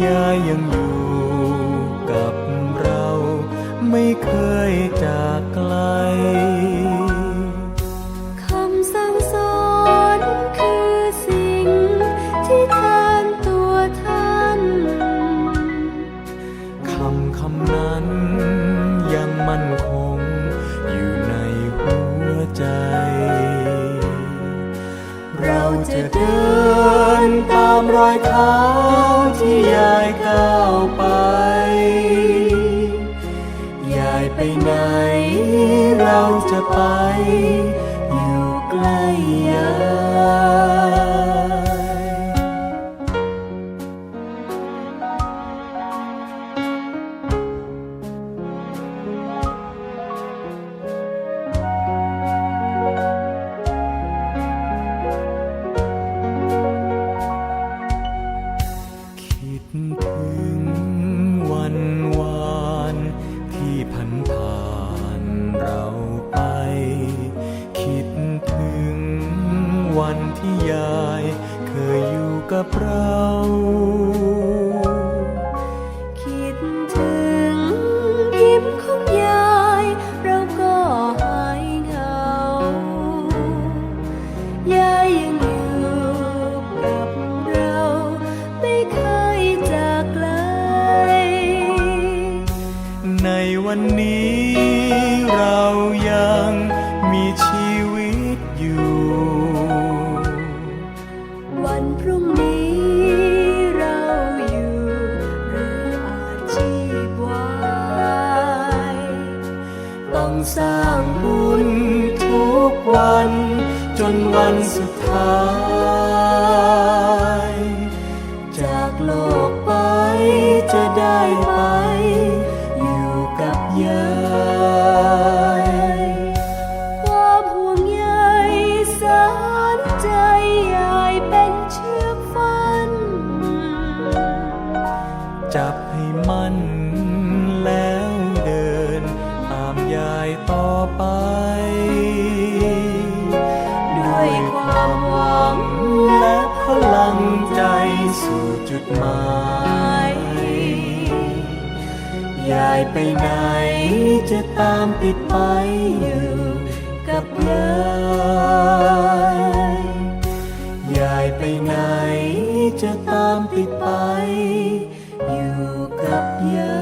ยายังอยู่กับเราไม่เคย เราจะเดินตามรอยเท้าที่ยายก้าวไป ยายไปไหน เราจะไป อยู่ใกล้ยาย ถึงวันวานที่พันผ่านเราไป คิดถึงวันที่ยายเคยอยู่กับเรา นนี้เรายังมีชีวิตอยู่ วันพรุ่งนี้เราอยู่หรืออาชีพไว้ต้องสร้างบุญทุกวันจนวันสุดท้าย จับให้มั่นแล้วเดิน ตามยายต่อไป ด้วยความหวังและพลังใจสู่จุดหมายยายไปไหนจะตามติดไปอยู่กับยายยายไปไหนจะตามติดไป yeah.